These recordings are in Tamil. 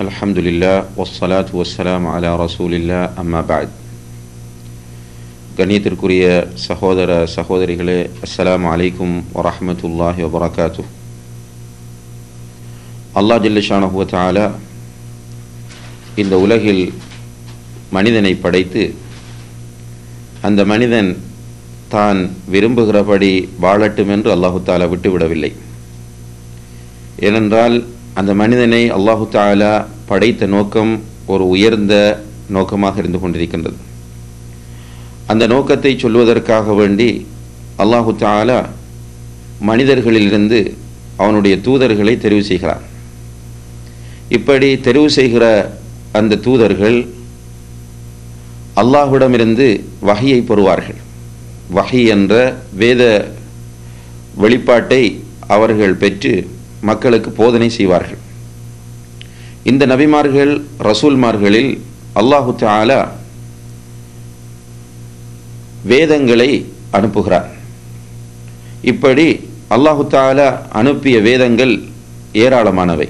الحمد لله والصلاة والسلام على رسول الله أما بعد கண்ணியத்திற்குரிய சகோதர சகோதரிகளே அஸ்ஸலாமு அலைக்கும் வரஹ்மத்துல்லாஹி வபரகாத்து அல்லாஹ் ஜல்லஷானஹு தஆலா இந்த உலகில் மனிதனை படைத்து அந்த மனிதன் தான் விரும்புகிறபடி வாழட்டும் என்று அல்லாஹு தாலா விட்டுவிடவில்லை ஏனென்றால் அந்த மனிதனை அல்லாஹு தாலா படைத்த நோக்கம் ஒரு உயர்ந்த நோக்கமாக இருந்து கொண்டிருக்கின்றது. அந்த நோக்கத்தை சொல்வதற்காக வேண்டி அல்லாஹு தாலா மனிதர்களிலிருந்து அவனுடைய தூதர்களை தெரிவு செய்கிறான். இப்படி தெரிவு செய்கிற அந்த தூதர்கள் அல்லாஹுடமிருந்து வகையை பெறுவார்கள். வகை என்ற வேத வெளிப்பாட்டை அவர்கள் பெற்று மக்களுக்கு போதனை செய்வார்கள். இந்த நபிமார்கள் ரசூல்மார்களில் அல்லாஹு தாலா வேதங்களை அனுப்புகிறார். இப்படி அல்லாஹு தாலா அனுப்பிய வேதங்கள் ஏராளமானவை.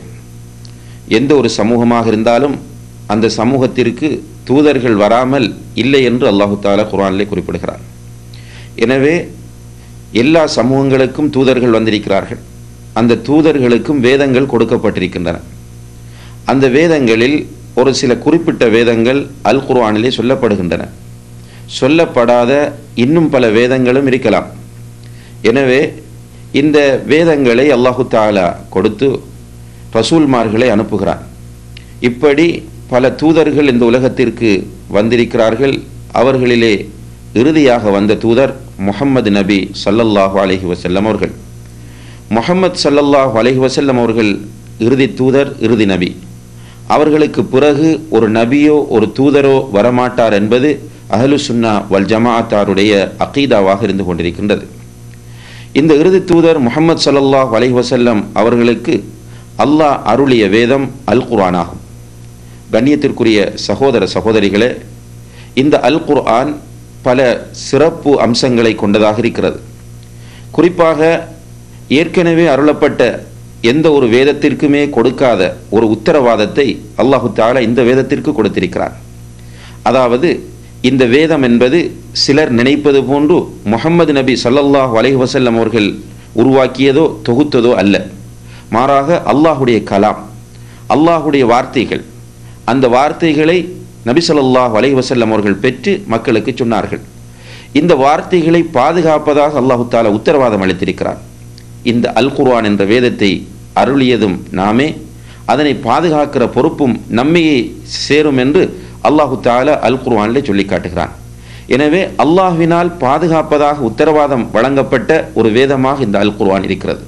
எந்த ஒரு சமூகமாக இருந்தாலும் அந்த சமூகத்திற்கு தூதர்கள் வராமல் இல்லை என்று அல்லாஹு தாலா குரானிலே குறிப்பிடுகிறார். எனவே எல்லா சமூகங்களுக்கும் தூதர்கள் வந்திருக்கிறார்கள். அந்த தூதர்களுக்கும் வேதங்கள் கொடுக்கப்பட்டிருக்கின்றன. அந்த வேதங்களில் ஒரு சில குறிப்பிட்ட வேதங்கள் அல் குர்ஆனிலே சொல்லப்படுகின்றன. சொல்லப்படாத இன்னும் பல வேதங்களும் இருக்கலாம். எனவே இந்த வேதங்களை அல்லாஹு தாலா கொடுத்து ரசூல்மார்களை அனுப்புகிறான். இப்படி பல தூதர்கள் இந்த உலகத்திற்கு வந்திருக்கிறார்கள். அவர்களிலே இறுதியாக வந்த தூதர் முகம்மது நபி சல்லல்லாஹு அலஹி வசல்லம் அவர்கள். முகமது சல்லல்லாஹ் அலஹி வசல்லம் அவர்கள் இறுதி தூதர் இறுதி நபி. அவர்களுக்கு பிறகு ஒரு நபியோ ஒரு தூதரோ வரமாட்டார் என்பது அஹலு சுன்னா வல் ஜமாஅத்தாருடைய அகீதாவாக இருந்து கொண்டிருக்கின்றது. இந்த இறுதி தூதர் முகமது சல்லல்லாஹ் அலஹி வசல்லம் அவர்களுக்கு அல்லாஹ் அருளிய வேதம் அல் குர்ஆனாகும் கண்ணியத்திற்குரிய சகோதர சகோதரிகளே இந்த அல் குர்ஆன் பல சிறப்பு அம்சங்களை கொண்டதாக இருக்கிறது. குறிப்பாக ஏற்கனவே அருளப்பட்ட எந்த ஒரு வேதத்திற்குமே கொடுக்காத ஒரு உத்தரவாதத்தை அல்லாஹு தாலா இந்த வேதத்திற்கு கொடுத்திருக்கிறார். அதாவது இந்த வேதம் என்பது சிலர் நினைப்பது போன்று முகமது நபி சல்லல்லாஹ் அலைஹி வசல்லம் அவர்கள் உருவாக்கியதோ தொகுத்ததோ அல்ல. மாறாக அல்லாஹுடைய கலாம் அல்லாஹுடைய வார்த்தைகள் அந்த வார்த்தைகளை நபி சொல்லாஹ் அலைஹி வசல்லம் அவர்கள் பெற்று மக்களுக்கு சொன்னார்கள். இந்த வார்த்தைகளை பாதுகாப்பதாக அல்லாஹு தாலா உத்தரவாதம் அளித்திருக்கிறார். இந்த அல் குர்ஆன் என்ற வேதத்தை அருளியதும் நாமே அதனை பாதுகாக்கிற பொறுப்பும் நம்மையே சேரும் என்று அல்லாஹு தாலா அல் குர்ஆனிலே சொல்லி காட்டுகிறான். எனவே அல்லாஹ்வினால் பாதுகாப்பதாக உத்தரவாதம் வழங்கப்பட்ட ஒரு வேதமாக இந்த அல் குர்ஆன் இருக்கிறது.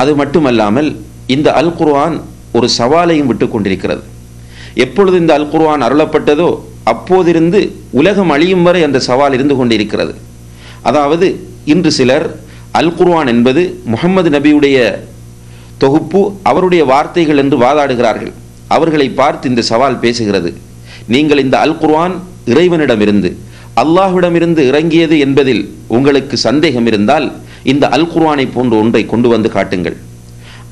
அது மட்டுமல்லாமல் இந்த அல் குர்ஆன் ஒரு சவாலையும் விட்டு கொண்டிருக்கிறது. எப்பொழுது இந்த அல் குர்ஆன் அருளப்பட்டதோ அப்போதிருந்து உலகம் அழியும் வரை அந்த சவால் இருந்து கொண்டிருக்கிறது. அதாவது இன்று சிலர் அல் குர்வான் என்பது முகமது நபியுடைய தொகுப்பு அவருடைய வார்த்தைகள் என்று வாதாடுகிறார்கள். அவர்களை பார்த்து இந்த சவால் பேசுகிறது. நீங்கள் இந்த அல் குர்வான் இறைவனிடமிருந்து அல்லாஹ்விடமிருந்து இறங்கியது என்பதில் உங்களுக்கு சந்தேகம் இருந்தால் இந்த அல் குர்வானை போன்ற ஒன்றை கொண்டு வந்து காட்டுங்கள்.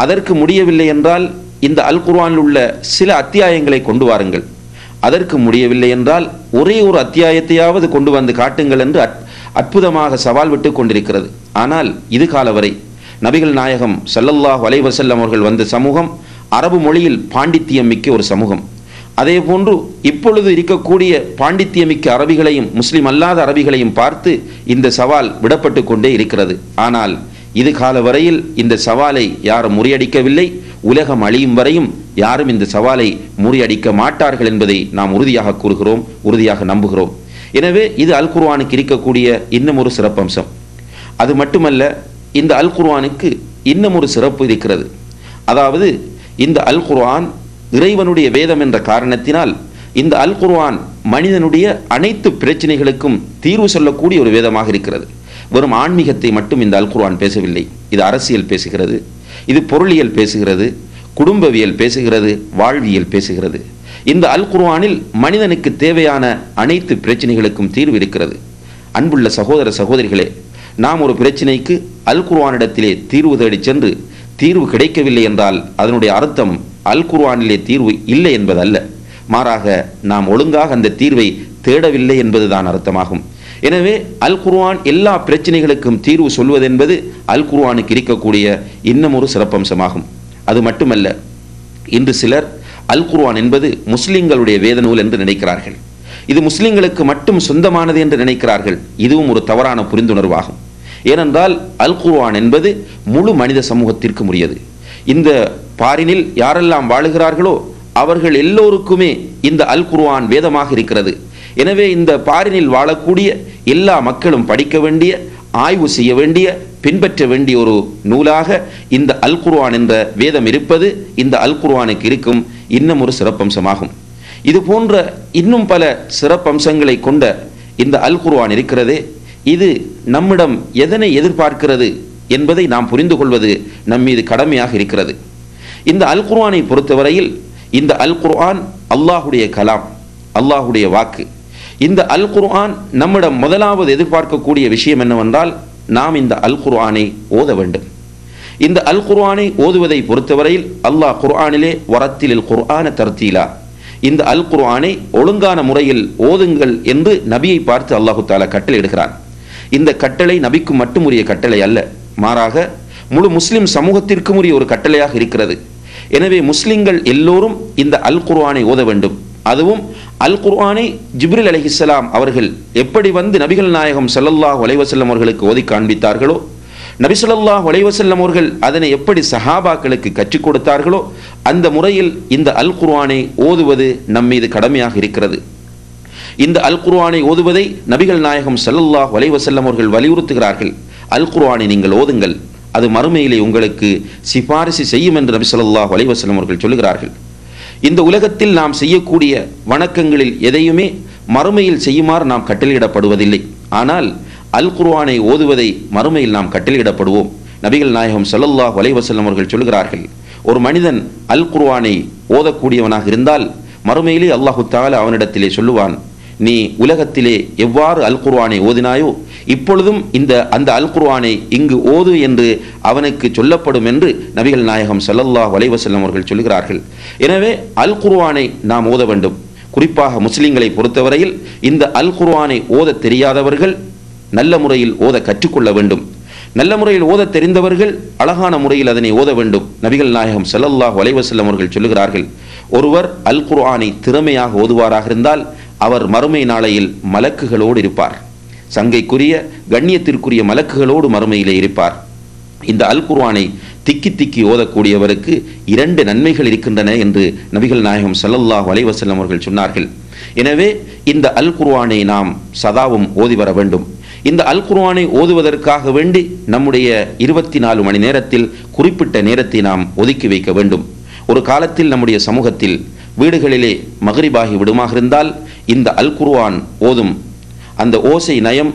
அதற்கு முடியவில்லை என்றால் இந்த அல் குர்வானில் உள்ள சில அத்தியாயங்களை கொண்டு வாருங்கள். அதற்கு முடியவில்லை என்றால் ஒரே ஒரு அத்தியாயத்தையாவது கொண்டு வந்து காட்டுங்கள் என்று அற்புதமாக சவால் விட்டு கொண்டிருக்கிறது. ஆனால் இது கால வரை நபிகள் நாயகம் சல்லல்லாஹ் வலைவசல்லம் அவர்கள் வந்த சமூகம் அரபு மொழியில் பாண்டித்தியம் மிக்க ஒரு சமூகம். அதே போன்று இப்பொழுது இருக்கக்கூடிய பாண்டித்தியமிக்க அரபிகளையும் முஸ்லிம் அல்லாத அரபிகளையும் பார்த்து இந்த சவால் விடப்பட்டு கொண்டே இருக்கிறது. ஆனால் இது கால வரையில் இந்த சவாலை யாரும் முறியடிக்கவில்லை. உலகம் அழியும் வரையும் யாரும் இந்த சவாலை முறியடிக்க மாட்டார்கள் என்பதை நாம் உறுதியாக கூறுகிறோம் உறுதியாக நம்புகிறோம். எனவே இது அல் குர்வானுக்கு இருக்கக்கூடிய இன்னும் ஒரு சிறப்பம்சம். அது மட்டுமல்ல இந்த அல் குர்வானுக்கு இன்னும் ஒரு சிறப்பு இருக்கிறது. அதாவது இந்த அல் குர்ஆன் இறைவனுடைய வேதம் என்ற காரணத்தினால் இந்த அல் குர்ஆன் மனிதனுடைய அனைத்து பிரச்சனைகளுக்கும் தீர்வு சொல்லக்கூடிய ஒரு வேதமாக இருக்கிறது. வெறும் ஆன்மீகத்தை மட்டும் இந்த அல் குர்ஆன் பேசவில்லை. இது அரசியல் பேசுகிறது இது பொருளியல் பேசுகிறது குடும்பவியல் பேசுகிறது வாழ்வியல் பேசுகிறது. இந்த அல் குர்ஆனில் மனிதனுக்கு தேவையான அனைத்து பிரச்சனைகளுக்கும் தீர்வு இருக்கிறது. அன்புள்ள சகோதர சகோதரிகளே நாம் ஒரு பிரச்சனைக்கு அல் குர்ஆனிடத்திலே தீர்வு தேடி சென்று தீர்வு கிடைக்கவில்லை என்றால் அதனுடைய அர்த்தம் அல் குர்ஆனிலே தீர்வு இல்லை என்பதல்ல. மாறாக நாம் ஒழுங்காக அந்த தீர்வை தேடவில்லை என்பதுதான் அர்த்தமாகும். எனவே அல் குர்ஆன் எல்லா பிரச்சனைகளுக்கும் தீர்வு சொல்வதென்பது அல் குர்ஆனுக்கு இருக்கக்கூடிய இன்னமொரு சிறப்பம்சமாகும். அது மட்டுமல்ல இன்று சிலர் அல் குர்வான் என்பது முஸ்லிம்களுடைய வேத நூல் என்று நினைக்கிறார்கள். இது முஸ்லிம்களுக்கு மட்டும் சொந்தமானது என்று நினைக்கிறார்கள். இதுவும் ஒரு தவறான புரிந்துணர்வாகும். ஏனென்றால் அல் குர்வான் என்பது முழு மனித சமூகத்திற்கு உரியது. இந்த பாரினில் யாரெல்லாம் வாழுகிறார்களோ அவர்கள் எல்லோருக்குமே இந்த அல் குர்வான் வேதமாக இருக்கிறது. எனவே இந்த பாரினில் வாழக்கூடிய எல்லா மக்களும் படிக்க வேண்டிய ஆய்வு செய்ய வேண்டிய பின்பற்ற வேண்டிய ஒரு நூலாக இந்த அல் குர்வான் என்ற வேதம் இருப்பது இந்த அல் குர்வானுக்கு இருக்கும் இன்னும் ஒரு சிறப்பம்சமாகும். இது போன்ற இன்னும் பல சிறப்பம்சங்களை கொண்ட இந்த அல் குர்வான் இருக்கிறது. இது நம்மிடம் எதனை எதிர்பார்க்கிறது என்பதை நாம் புரிந்து கொள்வது நம் மீது கடமையாக இருக்கிறது. இந்த அல் குர்ஆனை பொறுத்தவரையில் இந்த அல் குர்ஆன் அல்லாஹுடைய கலாம் அல்லாஹுடைய வாக்கு. இந்த அல் குர்ஆன் நம்மிடம் முதலாவது எதிர்பார்க்கக்கூடிய விஷயம் என்னவென்றால் நாம் இந்த அல் குர்ஆனை ஓத வேண்டும். இந்த அல் குர்ஆனை ஓதுவதை பொறுத்தவரையில் அல்லாஹ் குர்ஆனிலே வரத்திலில் குர்ஆன தர்த்தீலா. இந்த அல் குர்ஆனை ஒழுங்கான முறையில் ஓதுங்கள் என்று நபியை பார்த்து அல்லாஹு தாலா கட்டளையிடுகிறான். இந்த கட்டளை நபிக்கு மட்டும் உரிய கட்டளை அல்ல. மாறாக முழு முஸ்லிம் சமூகத்திற்கும் உரிய ஒரு கட்டளையாக இருக்கிறது. எனவே முஸ்லிம்கள் எல்லோரும் இந்த அல் குர்ஆனை ஓத வேண்டும். அதுவும் அல் குர்ஆனை ஜிப்ரில் அலிஹிஸ்லாம் அவர்கள் எப்படி வந்து நபிகள் நாயகம் சல்லல்லாஹ் ஒலைவசல்லம் அவர்களுக்கு ஓதி காண்பித்தார்களோ நபி ஸல்லல்லாஹு அவர்கள் அதனை எப்படி சஹாபாக்களுக்கு கற்றுக் கொடுத்தார்களோ அந்த முறையில் இந்த அல் குர்ஆனை ஓதுவது நம் மீது கடமையாக இருக்கிறது. இந்த அல் குர்ஆனை ஓதுவதை நபிகள் நாயகம் சல்லல்லாஹ் ஒலைவசல்லம் அவர்கள் வலியுறுத்துகிறார்கள். அல் குர்ஆனை நீங்கள் ஓதுங்கள் அது மறுமையிலே உங்களுக்கு சிபாரிசு செய்யும் என்று நபி ஸல்லல்லாஹு அலைஹி அவர்கள் சொல்லுகிறார்கள். இந்த உலகத்தில் நாம் செய்யக்கூடிய வணக்கங்களில் எதையுமே மறுமையில் செய்யுமாறு நாம் கட்டளையிடப்படுவதில்லை. ஆனால் அல் குர்வானை ஓதுவதை மறுமையில் நாம் கட்டளையிடப்படுவோம். நபிகள் நாயகம் சல்லல்லாஹ் வலைவசல்லம் அவர்கள் சொல்கிறார்கள் ஒரு மனிதன் அல் குர்வானை ஓதக்கூடியவனாக இருந்தால் மறுமையிலே அல்லாஹு தாலா அவனிடத்திலே சொல்லுவான் நீ உலகத்திலே எவ்வாறு அல் குர்வானை ஓதினாயோ இப்பொழுதும் இந்த அந்த அல் குர்வானை இங்கு ஓது என்று அவனுக்கு சொல்லப்படும் என்று நபிகள் நாயகம் சல்லல்லாஹ் வலைவசல்லம் அவர்கள் சொல்கிறார்கள். எனவே அல் குர்வானை நாம் ஓத வேண்டும். குறிப்பாக முஸ்லிம்களை பொறுத்தவரையில் இந்த அல் குர்வானை ஓத தெரியாதவர்கள் நல்ல முறையில் ஓத கற்றுக்கொள்ள வேண்டும். நல்ல முறையில் ஓத தெரிந்தவர்கள் அழகான முறையில் அதனை ஓத வேண்டும். நபிகள் நாயகம் செல்லல்லாஹ் வலைவசல்லம் அவர்கள் சொல்லுகிறார்கள் ஒருவர் அல் குர்ஆனை திறமையாக ஓதுவாராக இருந்தால் அவர் மறுமை நாளையில் மலக்குகளோடு இருப்பார். சங்கைக்குரிய கண்ணியத்திற்குரிய மலக்குகளோடு மறுமையிலே இருப்பார். இந்த அல் குர்வானை திக்கி திக்கி ஓதக்கூடியவருக்கு இரண்டு நன்மைகள் இருக்கின்றன என்று நபிகள் நாயகம் சல்லல்லாஹ் அலைஹி அவர்கள் சொன்னார்கள். எனவே இந்த அல் குர்வானை நாம் சதாவும் ஓதி வர வேண்டும். இந்த அல் குர்வானை ஓதுவதற்காக வேண்டி நம்முடைய இருபத்தி நாலு மணி நேரத்தில் குறிப்பிட்ட நேரத்தை நாம் ஒதுக்கி வைக்க வேண்டும். ஒரு காலத்தில் நம்முடைய சமூகத்தில் வீடுகளிலே மகரிபாகி விடுமாக இருந்தால் இந்த அல் குர்வான் ஓதும் அந்த ஓசை நயம்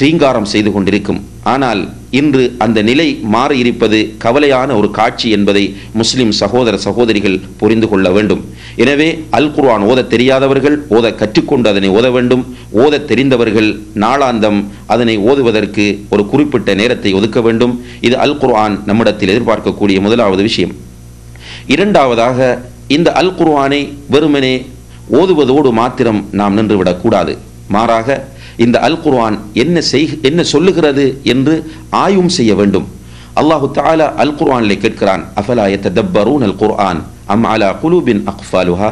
தீங்காரம் செய்து கொண்டிருக்கும். ஆனால் இன்று அந்த நிலை மாறியிருப்பது கவலையான ஒரு காட்சி என்பதை முஸ்லிம் சகோதர சகோதரிகள் புரிந்து கொள்ள வேண்டும். எனவே அல் குர்ஆன் ஓத தெரியாதவர்கள் ஓத கற்றுக்கொண்டு அதனை ஓத வேண்டும். ஓத தெரிந்தவர்கள் நாளாந்தம் அதனை ஓதுவதற்கு ஒரு குறிப்பிட்ட நேரத்தை ஒதுக்க வேண்டும். இது அல் குர்ஆன் நம்மிடத்தில் எதிர்பார்க்கக்கூடிய முதலாவது விஷயம். இரண்டாவதாக இந்த அல் குர்ஆனை வெறுமனே ஓதுவதோடு மாத்திரம் நாம் நின்றுவிடக்கூடாது மாறாக இந்த அல் குர்ஆன் என்ன செய் என்ன சொல்லுகிறது என்று ஆய்வும் செய்ய வேண்டும். அல்லாஹு தாலா அல் குர்ஆனிலே கேட்கிறான் அஃபலா யத்ததப்பரூன் அல் குர்ஆன் அம் அலா குலூபின் அக்ஃபாலுஹா?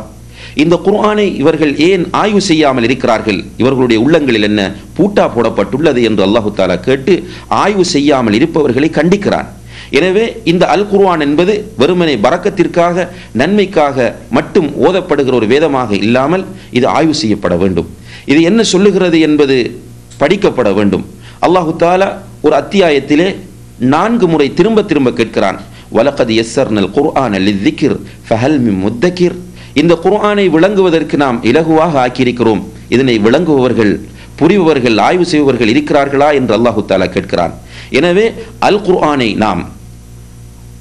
இந்த குர்ஆனை இவர்கள் ஏன் ஆய்வு செய்யாமல் இருக்கிறார்கள்? இவர்களுடைய உள்ளங்களில் என்ன பூட்டா போடப்பட்டுள்ளது என்று அல்லாஹு தாலா கேட்டு ஆய்வு செய்யாமல் இருப்பவர்களை கண்டிக்கிறான். எனவே இந்த அல் குர்ஆன் என்பது வெறுமனை பறக்கத்திற்காக நன்மைக்காக மட்டும் ஓதப்படுகிற ஒரு வேதமாக இல்லாமல் இது ஆய்வு செய்யப்பட வேண்டும். இது என்ன சொல்லுகிறது என்பது படிக்கப்பட வேண்டும். அல்லாஹு தாலா ஒரு அத்தியாயத்திலே நான்கு முறை திரும்ப திரும்ப கேட்கிறான். வலகத் எஸ்ஸர்னல் குர்ஆன் லித்திகிர் ஃபஹல் மின் முத்தகிர். இந்த குர்ஆனை விளங்குவதற்கு நாம் இலகுவாக ஆக்கியிருக்கிறோம். இதனை விளங்குபவர்கள் புரிபவர்கள் ஆய்வு செய்பவர்கள் இருக்கிறார்களா என்று அல்லாஹு தாலா கேட்கிறான். எனவே அல் குர்ஆனை நாம்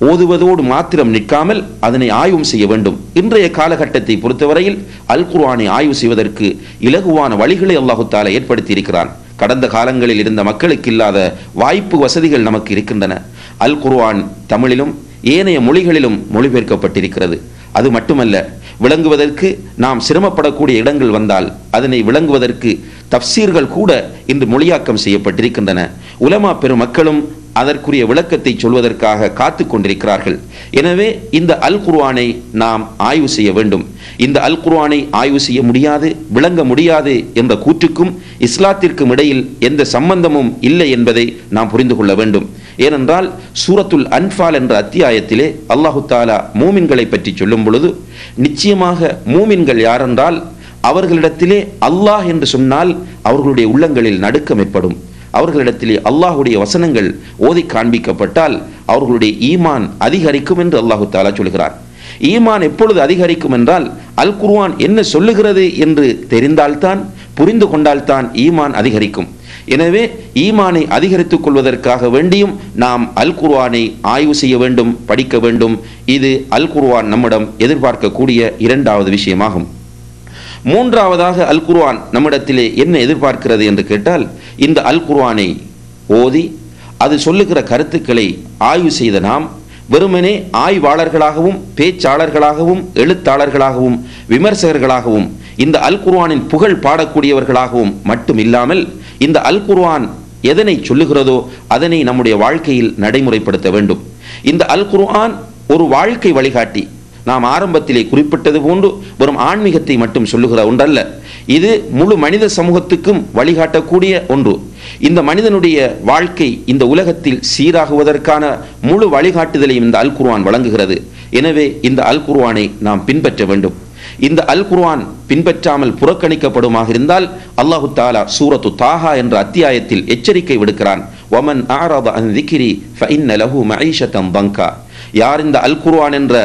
ஓதுவதோடு மாத்திரம் நிற்காமல் அதனை ஆய்வும் செய்ய வேண்டும். இன்றைய காலகட்டத்தை பொறுத்தவரையில் அல் குர்ஆனை ஆய்வு செய்வதற்கு இலகுவான வழிகளை அல்லாஹு தாலா ஏற்படுத்தி இருக்கிறான் கடந்த காலங்களில் இருந்த மக்களுக்கு இல்லாத வாய்ப்பு வசதிகள் நமக்கு இருக்கின்றன. அல் குர்ஆன் தமிழிலும் ஏனைய மொழிகளிலும் மொழிபெயர்க்கப்பட்டிருக்கிறது. அது மட்டுமல்ல விளங்குவதற்கு நாம் சிரமப்படக்கூடிய இடங்கள் வந்தால் அதனை விளங்குவதற்கு தப்சீர்கள் கூட இன்று மொழியாக்கம் செய்யப்பட்டிருக்கின்றன. உலமா பெருமக்களும் அதற்குரிய விளக்கத்தை சொல்வதற்காக காத்து கொண்டிருக்கிறார்கள். எனவே இந்த அல் குர்வானை நாம் ஆய்வு செய்ய வேண்டும். இந்த அல் குர்வானை ஆய்வு செய்ய முடியாது விளங்க முடியாது என்ற கூற்றுக்கும் இஸ்லாத்திற்கும் இடையில் எந்த சம்பந்தமும் இல்லை என்பதை நாம் புரிந்து கொள்ள வேண்டும். ஏனென்றால் சூரத்துல் அன்பால் என்ற அத்தியாயத்திலே அல்லாஹு தாலா மூமின்களை பற்றி சொல்லும் பொழுது நிச்சயமாக மூமின்கள் யாரென்றால் அவர்களிடத்திலே அல்லாஹ் என்று சொன்னால் அவர்களுடைய உள்ளங்களில் நடுக்கம் ஏற்படும். அவர்களிடத்திலே அல்லாஹுடைய வசனங்கள் ஓதி காண்பிக்கப்பட்டால் அவர்களுடைய ஈமான் அதிகரிக்கும் என்று அல்லாஹு தாலா சொல்கிறார் ஈமான் எப்பொழுது அதிகரிக்கும் என்றால் அல் குர்வான் என்ன சொல்லுகிறது என்று தெரிந்தால்தான் புரிந்து கொண்டால்தான் ஈமான் அதிகரிக்கும். எனவே ஈமானை அதிகரித்துக் கொள்வதற்காக வேண்டியும் நாம் அல் குர்வானை ஆய்வு செய்ய வேண்டும் படிக்க வேண்டும். இது அல் குர்வான் நம்மிடம் எதிர்பார்க்கக்கூடிய இரண்டாவது விஷயமாகும். மூன்றாவதாக அல் குர்வான் நம்மிடத்திலே என்ன எதிர்பார்க்கிறது என்று கேட்டால் இந்த அல் குர்வானை ஓதி அது சொல்லுகிற கருத்துக்களை ஆய்வு செய்த நாம் வெறுமனே ஆய்வாளர்களாகவும் பேச்சாளர்களாகவும் எழுத்தாளர்களாகவும் விமர்சகர்களாகவும் இந்த அல் குர்வானின் புகழ் பாடக்கூடியவர்களாகவும் மட்டும் இல்லாமல் இந்த அல் குர்வான் எதனை சொல்லுகிறதோ அதனை நம்முடைய வாழ்க்கையில் நடைமுறைப்படுத்த வேண்டும். இந்த அல் குர்ஆன் ஒரு வாழ்க்கை வழிகாட்டி. நாம் ஆரம்பத்திலே குறிப்பிட்டது போன்று வெறும் ஆன்மீகத்தை மட்டும் சொல்லுகிற ஒன்றல்ல. இது முழு மனித சமூகத்துக்கும் வழிகாட்டக்கூடிய ஒன்று. இந்த மனிதனுடைய வாழ்க்கை இந்த உலகத்தில் சீராகுவதற்கான முழு வழிகாட்டுதலையும் இந்த அல் குர்வான் வழங்குகிறது. எனவே இந்த அல் குர்வானை நாம் பின்பற்ற வேண்டும். இந்த அல் குர்வான் பின்பற்றாமல் புறக்கணிக்கப்படுமாக இருந்தால் அல்லாஹு தாலா சூரத்து தாஹா என்ற அத்தியாயத்தில் எச்சரிக்கை விடுக்கிறான். ஒமன் ஆராத அன் திக்கிரி ஃபஇன்ன லஹு மஈஷத்தம் பங்கா. யார் இந்த அல் குர்வான் என்ற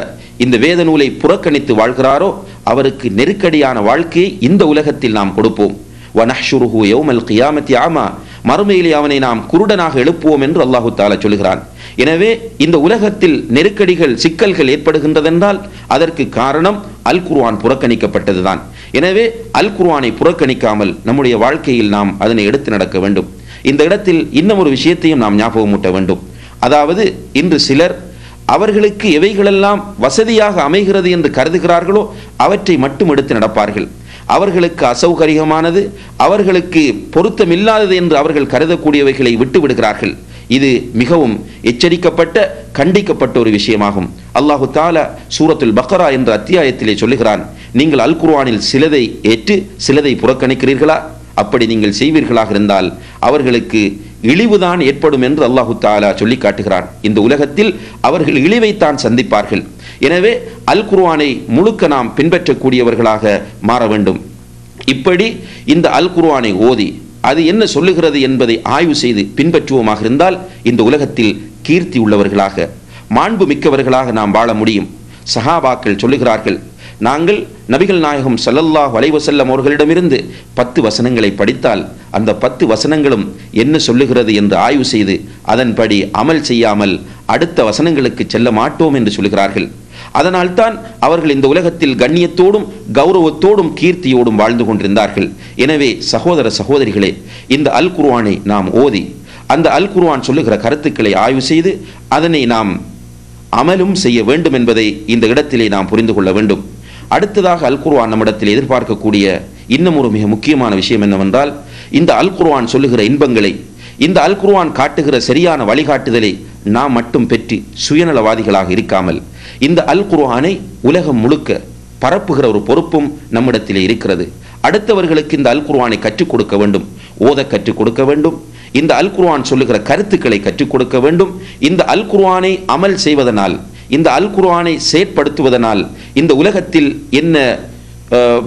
இந்த வேத நூலை புறக்கணித்து வாழ்கிறாரோ அவருக்கு நெருக்கடியான வாழ்க்கையை இந்த உலகத்தில் நாம் கொடுப்போம். வனஹ்ஷுருஹு யௌமல் கியாமத்தி ஆமா மறுமையிலே அவனை நாம் குருடனாக எழுப்புவோம் என்று அல்லாஹு தாலா சொல்கிறான். எனவே இந்த உலகத்தில் நெருக்கடிகள் சிக்கல்கள் ஏற்படுகின்றதென்றால் அதற்கு காரணம் அல் குர்வான் புறக்கணிக்கப்பட்டதுதான். எனவே அல் குர்வானை புறக்கணிக்காமல் நம்முடைய வாழ்க்கையில் நாம் அதனை எடுத்து நடக்க வேண்டும். இந்த இடத்தில் இன்னும் ஒரு விஷயத்தையும் நாம் ஞாபகமூட்ட வேண்டும். அதாவது இன்று சிலர் அவர்களுக்கு எவைகளெல்லாம் வசதியாக அமைகிறது என்று கருதுகிறார்களோ அவற்றை மட்டும் எடுத்து நடப்பார்கள். அவர்களுக்கு அசௌகரியமானது அவர்களுக்கு பொருத்தமில்லாதது என்று அவர்கள் கருதக்கூடியவைகளை விட்டு விடுகிறார்கள். இது மிகவும் எச்சரிக்கப்பட்ட கண்டிக்கப்பட்ட ஒரு விஷயமாகும். அல்லாஹு தாலா சூரத்துல் பக்ரா என்ற அத்தியாயத்திலே சொல்லுகிறான் நீங்கள் அல் குர்ஆனில் சிலதை ஏற்று சிலதை புறக்கணிக்கிறீர்களா? அப்படி நீங்கள் செய்வீர்களாக இருந்தால் அவர்களுக்கு இழிவுதான் ஏற்படும் என்று அல்லாஹு தாலா சொல்லி காட்டுகிறான். இந்த உலகத்தில் அவர்கள் இழிவைத்தான் சந்திப்பார்கள். எனவே அல் குர்வானை முழுக்க நாம் பின்பற்றக்கூடியவர்களாக மாற வேண்டும். இப்படி இந்த அல் குர்வானை ஓதி அது என்ன சொல்லுகிறது என்பதை ஆய்வு செய்து பின்பற்றுவோமாக இருந்தால் இந்த உலகத்தில் கீர்த்தி உள்ளவர்களாக மாண்பு மிக்கவர்களாக நாம் வாழ முடியும். சஹாபாக்கள் சொல்லுகிறார்கள் நாங்கள் நபிகள் நாயகம் சல்லல்லாஹ் வலைவசல்லம் அவர்களிடமிருந்து பத்து வசனங்களை படித்தால் அந்த பத்து வசனங்களும் என்ன சொல்லுகிறது என்று ஆய்வு செய்து அதன்படி அமல் செய்யாமல் அடுத்த வசனங்களுக்கு செல்ல மாட்டோம் என்று சொல்கிறார்கள் அதனால்தான் அவர்கள் இந்த உலகத்தில் கண்ணியத்தோடும் கௌரவத்தோடும் கீர்த்தியோடும் வாழ்ந்து கொண்டிருந்தார்கள். எனவே சகோதர சகோதரிகளே இந்த அல் குர்வானை நாம் ஓதி அந்த அல் குர்வான் சொல்லுகிற கருத்துக்களை ஆய்வு செய்து அதனை நாம் அமலும் செய்ய வேண்டும் என்பதை இந்த இடத்திலே நாம் புரிந்து கொள்ள வேண்டும். அடுத்ததாக அல் குர்வான் நம்மிடத்தில் எதிர்பார்க்கக்கூடிய இன்னும் ஒரு மிக முக்கியமான விஷயம் என்னவென்றால் இந்த அல் குர்வான் சொல்லுகிற இன்பங்களை இந்த அல் குர்வான் காட்டுகிற சரியான வழிகாட்டுதலை நாம் மட்டும் பெற்று சுயநலவாதிகளாக இருக்காமல் இந்த அல் குர்வானை உலகம் முழுக்க பரப்புகிற ஒரு பொறுப்பும் நம்மிடத்திலே இருக்கிறது. அடுத்தவர்களுக்கு இந்த அல் குர்வானை கற்றுக் கொடுக்க வேண்டும் ஓத கற்றுக் கொடுக்க வேண்டும் இந்த அல் குர்வான் சொல்லுகிற கருத்துக்களை கற்றுக் கொடுக்க வேண்டும் இந்த அல் குர்வானை அமல் செய்வதனால் இந்த அல் குர்ஆனை செயற்படுத்துவதனால் இந்த உலகத்தில் என்ன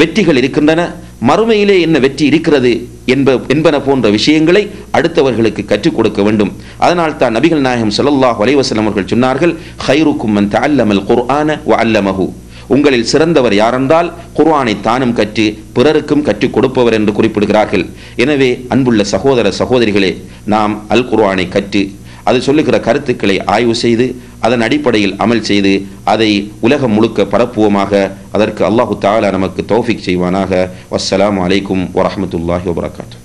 வெற்றிகள் இருக்கின்றன மறுமையிலே என்ன வெற்றி இருக்கிறது என்ப என்பன போன்ற விஷயங்களை அடுத்தவர்களுக்கு கற்றுக் கொடுக்க வேண்டும். அதனால் தான் நபிகள் நாயகம் ஸல்லல்லாஹு வலைவசலம் அவர்கள் சொன்னார்கள் ஹைருக்கும் மன் அல்லமல் குர்ஆன வ அல்லமஹு உங்களில் சிறந்தவர் யாரென்றால் குர்ஆனை தானும் கற்று பிறருக்கும் கற்றுக் கொடுப்பவர் என்று குறிப்பிடுகிறார்கள். எனவே அன்புள்ள சகோதர சகோதரிகளே நாம் அல் குர்ஆனை கற்று அது சொல்லுகிற கருத்துக்களை ஆய்வு செய்து அதன் அடிப்படையில் அமல் செய்து அதை உலகம் முழுக்க பரப்புவோமாக. அதற்கு அல்லாஹு தாலா நமக்கு தௌஃபிக் செய்வானாக. வஸ்ஸலாமு அலைக்கும் வரமத்துல்லாஹி வபரகாத்து.